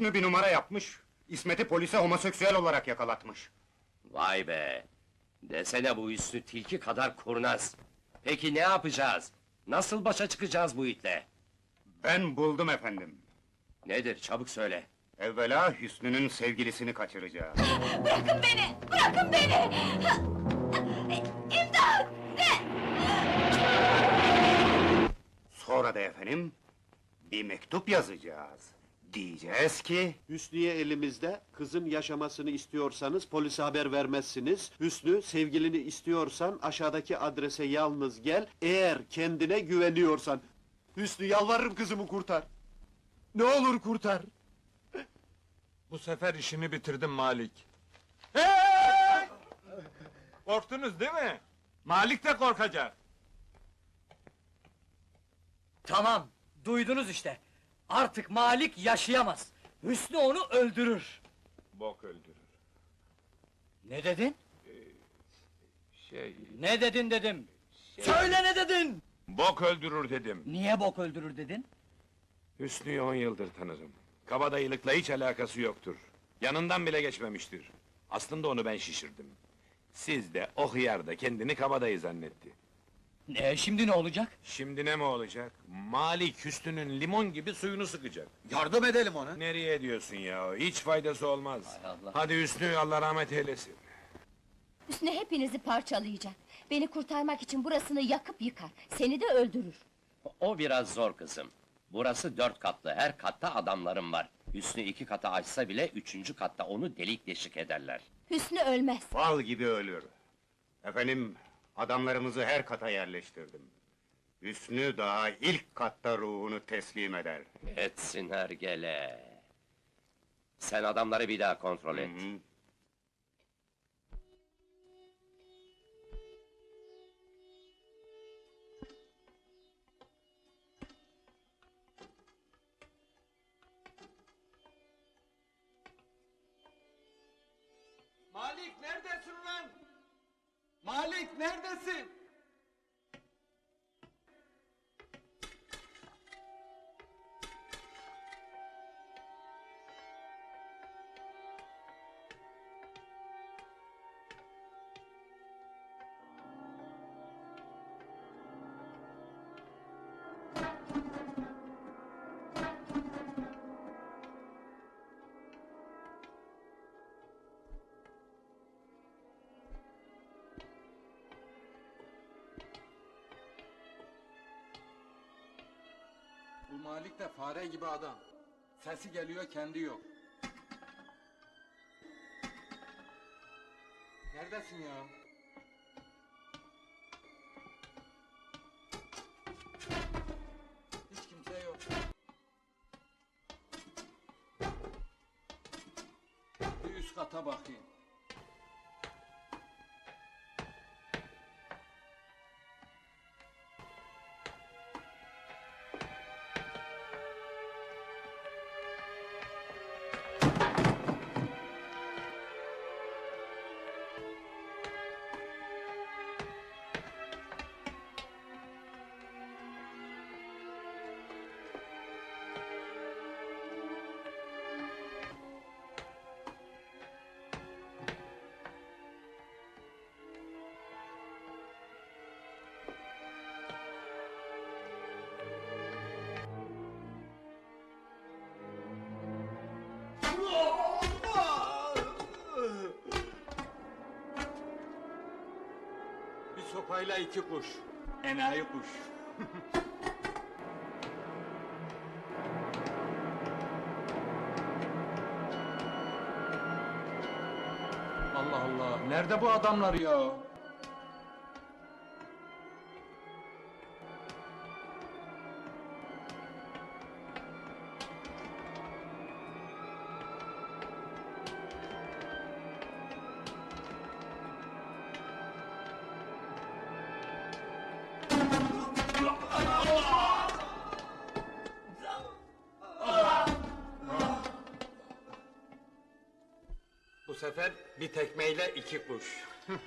Hüsnü bir numara yapmış. İsmet'i polise homoseksüel olarak yakalatmış. Vay be! Desene bu üstü tilki kadar kurnaz. Peki ne yapacağız? Nasıl başa çıkacağız bu itle? Ben buldum efendim. Nedir çabuk söyle. Evvela Hüsnü'nün sevgilisini kaçıracağız. Bırakın beni! Bırakın beni! İmdat! Ne? Sonra da efendim bir mektup yazacağız. Diyeceğiz ki Hüsnü'ye elimizde, kızın yaşamasını istiyorsanız polise haber vermezsiniz. Hüsnü, sevgilini istiyorsan aşağıdaki adrese yalnız gel. Eğer kendine güveniyorsan. Hüsnü yalvarırım kızımı kurtar. Ne olur kurtar. Bu sefer işini bitirdim Malik. Hey! Korktunuz değil mi? Malik de korkacak. Tamam, duydunuz işte. Artık Malik yaşayamaz. Hüsnü onu öldürür. Bok öldürür. Ne dedin? Şey... Ne dedin dedim. Söyle ne dedin? Bok öldürür dedim. Niye bok öldürür dedin? Hüsnü'yü on yıldır tanırım. Kabadayılıkla hiç alakası yoktur. Yanından bile geçmemiştir. Aslında onu ben şişirdim. Siz de o hıyar da kendini kabadayı zannetti. Ne şimdi ne olacak? Şimdi ne mi olacak? Malik Hüsnü'nün limon gibi suyunu sıkacak. Yardım edelim ona. Nereye diyorsun ya? Hiç faydası olmaz. Hay Allah. Hadi Hüsnü Allah rahmet eylesin. Hüsnü hepinizi parçalayacak. Beni kurtarmak için burasını yakıp yıkar. Seni de öldürür. O biraz zor kızım. Burası dört katlı, her katta adamlarım var. Hüsnü iki kata açsa bile üçüncü katta onu delik deşik ederler. Hüsnü ölmez. fal gibi ölür. Efendim adamlarımızı her kata yerleştirdim. Hüsnü daha ilk katta ruhunu teslim eder. Etsin hergele. Sen adamları bir daha kontrol et. Hı. Malik neredesin? Malik neredesin? Malik de fare gibi adam. Sesi geliyor kendi yok. Neredesin ya? Hiç kimse yok. Bir üst kata bakayım. Sopayla iki kuş. Enayi kuş. Allah Allah. Nerede bu adamlar ya? Sefer bir tekmeyle iki kuş.